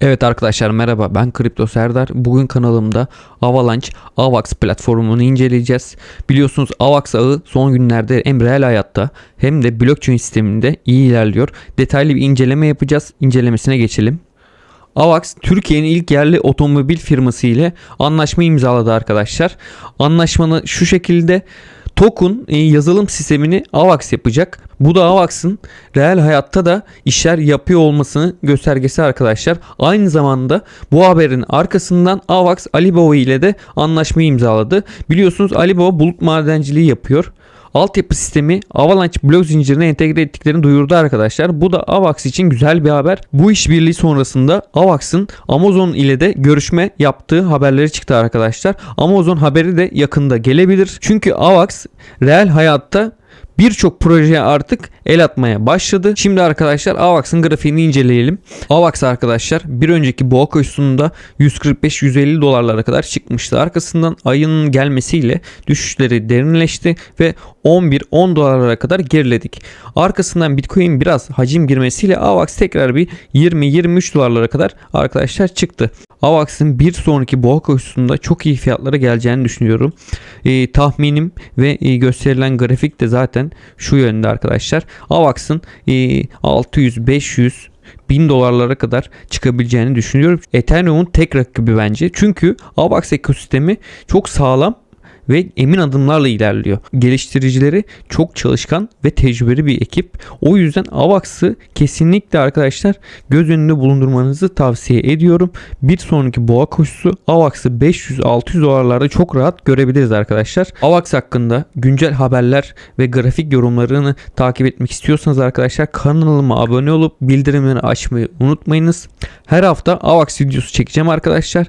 Evet arkadaşlar merhaba ben Kripto Serdar. Bugün kanalımda Avalanche AVAX platformunu inceleyeceğiz. Biliyorsunuz AVAX ağı son günlerde hem reel hayatta hem de blockchain sisteminde iyi ilerliyor. Detaylı bir inceleme yapacağız. İncelemesine geçelim. AVAX Türkiye'nin ilk yerli otomobil firması ile anlaşma imzaladı arkadaşlar. Anlaşmanı şu şekilde Token e, yazılım sistemini AVAX yapacak. Bu da AVAX'ın reel hayatta da işler yapıyor olmasının göstergesi arkadaşlar. Aynı zamanda bu haberin arkasından AVAX Alibaba ile de anlaşmayı imzaladı. Biliyorsunuz Alibaba bulut madenciliği yapıyor. Altyapı sistemi Avalanche blok zincirine entegre ettiklerini duyurdu arkadaşlar. Bu da AVAX için güzel bir haber. Bu işbirliği sonrasında AVAX'ın Amazon ile de görüşme yaptığı haberleri çıktı arkadaşlar. Amazon haberi de yakında gelebilir. Çünkü AVAX reel hayatta birçok projeye artık el atmaya başladı. Şimdi arkadaşlar AVAX'ın grafiğini inceleyelim. AVAX arkadaşlar bir önceki boğa koşusunda 145-150 dolarlara kadar çıkmıştı. Arkasından ayının gelmesiyle düşüşleri derinleşti ve 11-10 dolarlara kadar geriledik. Arkasından Bitcoin biraz hacim girmesiyle AVAX tekrar bir 20-23 dolarlara kadar arkadaşlar çıktı. AVAX'ın bir sonraki boğa koşusunda çok iyi fiyatlara geleceğini düşünüyorum. Ee, tahminim ve e, gösterilen grafik de zaten şu yönde arkadaşlar. AVAX'ın e, 600-500 1000 dolarlara kadar çıkabileceğini düşünüyorum. Ethereum'un tek rakibi bence. Çünkü AVAX ekosistemi çok sağlam ve emin adımlarla ilerliyor. Geliştiricileri çok çalışkan ve tecrübeli bir ekip. O yüzden AVAX'ı kesinlikle arkadaşlar göz önünde bulundurmanızı tavsiye ediyorum. Bir sonraki boğa koşusu AVAX'ı 500-600 dolarlarda çok rahat görebiliriz arkadaşlar. AVAX hakkında güncel haberler ve grafik yorumlarını takip etmek istiyorsanız arkadaşlar kanalıma abone olup bildirimleri açmayı unutmayınız. Her hafta AVAX videosu çekeceğim arkadaşlar.